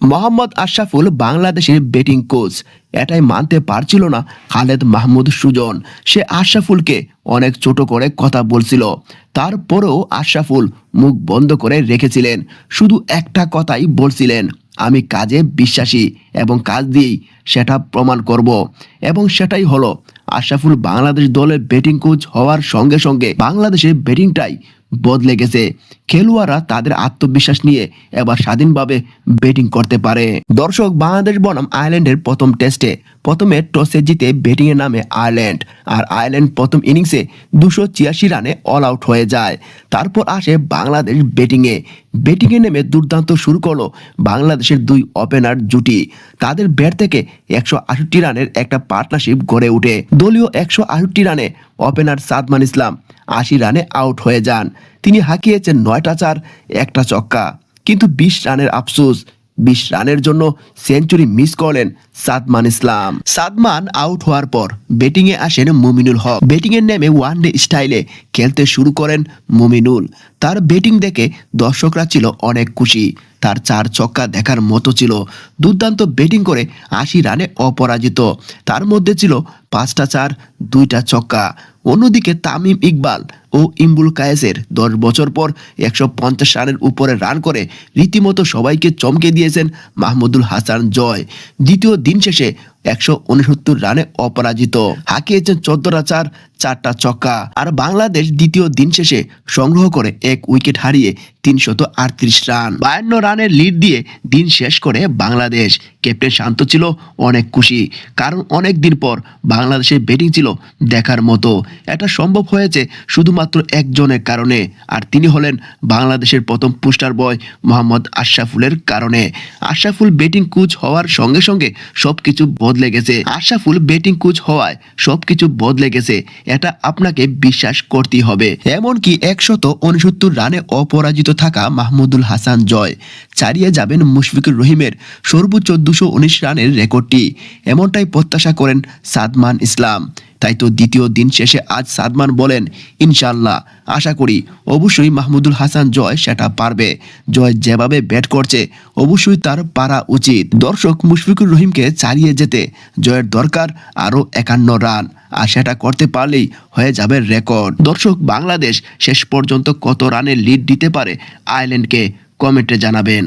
মোহাম্মদ আশরাফুল বাংলাদেশের batting coach এটাই মানতে পারছিল না খালেদ মাহমুদ সুজন। সে আশরাফুলকে অনেক ছোট করে কথা বলছিল। তারপরেও আশরাফুল মুখ বন্ধ করে রেখেছিলেন। শুধু একটা কথাই বলছিলেন, আমি কাজে বিশ্বাসী এবং কাজ দিয়েই সেটা প্রমাণ করব। এবং সেটাই হলো, আশরাফুল বাংলাদেশ দলের ব্যাটিং কোচ হওয়ার সঙ্গে সঙ্গে বাংলাদেশের ব্যাটিংটাই বদলে গেছে। খেলোয়াড়রা তাদের আত্মবিশ্বাস নিয়ে এবার স্বাধীনভাবে ব্যাটিং করতে পারে। দর্শক, বাংলাদেশ বনাম আয়ারল্যান্ডের প্রথম টেস্টে প্রথমে টসে জিতে ব্যাটিংয়ের নামে আয়ারল্যান্ড। আর আয়ারল্যান্ড প্রথম ইনিংসে দুশো ছিয়াশি রানে অল আউট হয়ে যায়। তারপর আসে বাংলাদেশ ব্যাটিংয়ে ব্যাটিংয়ে নেমে দুর্দান্ত শুরু করল বাংলাদেশের দুই ওপেনার জুটি। তাদের ব্যাট থেকে একশো আষট্টি রানের একটা পার্টনারশিপ গড়ে ওঠে। দলীয় একশো আষট্টি রানে ওপেনার সাদমান ইসলাম আশি রানে আউট হয়ে যান। তিনি হাঁকিয়েছেন নয়টা চার, একটা চক্কা কিন্তু বিশ রানের আফসোস, বিশ রানের জন্য সেঞ্চুরি মিস করলেন সাদমান ইসলাম। সাদমান আউট হওয়ার পর ব্যাটিংয়ে আসেন মুমিনুল হক। ব্যাটিংয়ে নেমে ওয়ান ডে স্টাইলে খেলতে শুরু করেন মুমিনুল। তার ব্যাটিং দেখে দর্শকরা ছিল অনেক খুশি। তার চার ছক্কা দেখার মতো ছিল। দুর্দান্ত ব্যাটিং করে আশি রানে অপরাজিত। তার মধ্যে ছিল পাঁচটা চার, দুইটা ছক্কা। অন্যদিকে তামিম ইকবাল ও ইমবুল কায়েসের দশ বছর পর একশো পঞ্চাশ রানের উপরে রান করে রীতিমতো সবাইকে চমকে দিয়েছেন মাহমুদুল হাসান জয়। দ্বিতীয় দিন শেষে একশো উনসত্তর রানে অপরাজিত। হাঁকিয়েছেন চোদ্দটা চার চারটা ছক্কা। আর বাংলাদেশ দ্বিতীয় দিন শেষে সংগ্রহ করে এক উইকেট হারিয়ে তিনশত আটত্রিশ রান। বায়ান্ন রানের লিড দিয়ে দিন শেষ করে বাংলাদেশ। ক্যাপ্টেন শান্ত ছিল অনেক খুশি, কারণ অনেক দিন পর বাংলাদেশের ব্যাটিং ছিল দেখার মতো। এটা সম্ভব হয়েছে শুধুমাত্র একজনের কারণে, আর তিনি হলেন বাংলাদেশের প্রথম পুস্টার বয় মোহাম্মদ আশরাফুলের কারণে। আশরাফুল ব্যাটিং কোচ হওয়ার সঙ্গে সঙ্গে সবকিছু বদলে গেছে। আশরাফুল ব্যাটিং কোচ হওয়ায় সবকিছু বদলে গেছে। এটা আপনাকে বিশ্বাস করতেই হবে। এমনকি একশত উনসত্তর রানে অপরাজিত থাকা মাহমুদুল হাসান জয়। ছাড়িয়ে যাবেন মুশফিকুর রহিমের সর্বোচ্চ দুশো উনিশ রানের রেকর্ডটি। এমনটাই প্রত্যাশা করেন সাদমান ইসলাম। তাই তো দ্বিতীয় দিন শেষে আজ সাদমান বলেন ইনশাল্লাহ আশা করি অবশ্যই মাহমুদুল হাসান জয় সেটা পারবে। জয় যেভাবে ব্যাট করছে, অবশ্যই তার পারা উচিত। দর্শক মুশফিকুর রহিমকে চালিয়ে যেতে জয়ের দরকার আরও একান্ন রান, আর সেটা করতে পারলেই হয়ে যাবে রেকর্ড। দর্শক, বাংলাদেশ শেষ পর্যন্ত কত রানের লিড দিতে পারে আয়ারল্যান্ডকে? কমেন্টে জানাবেন।